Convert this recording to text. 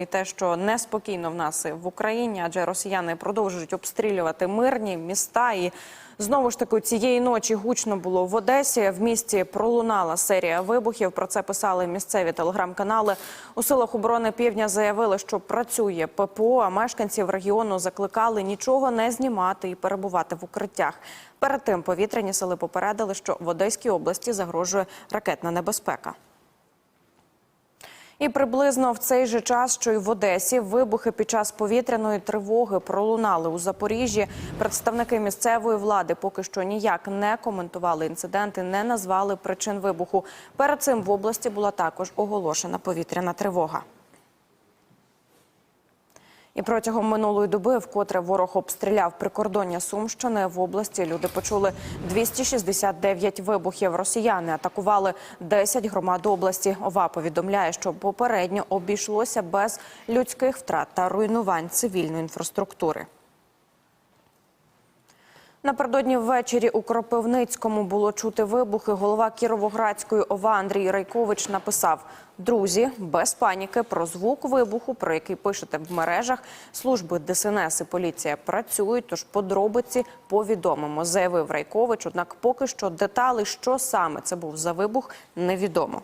І те, що неспокійно в нас в Україні, адже росіяни продовжують обстрілювати мирні міста. І знову ж таки цієї ночі гучно було в Одесі. В місті пролунала серія вибухів. Про це писали місцеві телеграм-канали. У силах оборони півдня заявили, що працює ППО. А мешканців регіону закликали нічого не знімати і перебувати в укриттях. Перед тим повітряні сили попередили, що в Одеській області загрожує ракетна небезпека. І приблизно в цей же час, що й в Одесі, вибухи під час повітряної тривоги пролунали у Запоріжжі. Представники місцевої влади поки що ніяк не коментували інциденти, не назвали причин вибуху. Перед цим в області була також оголошена повітряна тривога. І протягом минулої доби, вкотре ворог обстріляв прикордоння Сумщини в області. Люди почули 269 вибухів. Росіяни атакували 10 громад області. ОВА повідомляє, що попередньо обійшлося без людських втрат та руйнувань цивільної інфраструктури. Напередодні ввечері у Кропивницькому було чути вибухи. Голова Кіровоградської ОВА Андрій Райкович написав: Друзі, без паніки про звук вибуху, про який пишете в мережах. Служби ДСНС і поліція працюють. Тож подробиці повідомимо, заявив Райкович. Однак, поки що деталі, що саме це був за вибух, невідомо.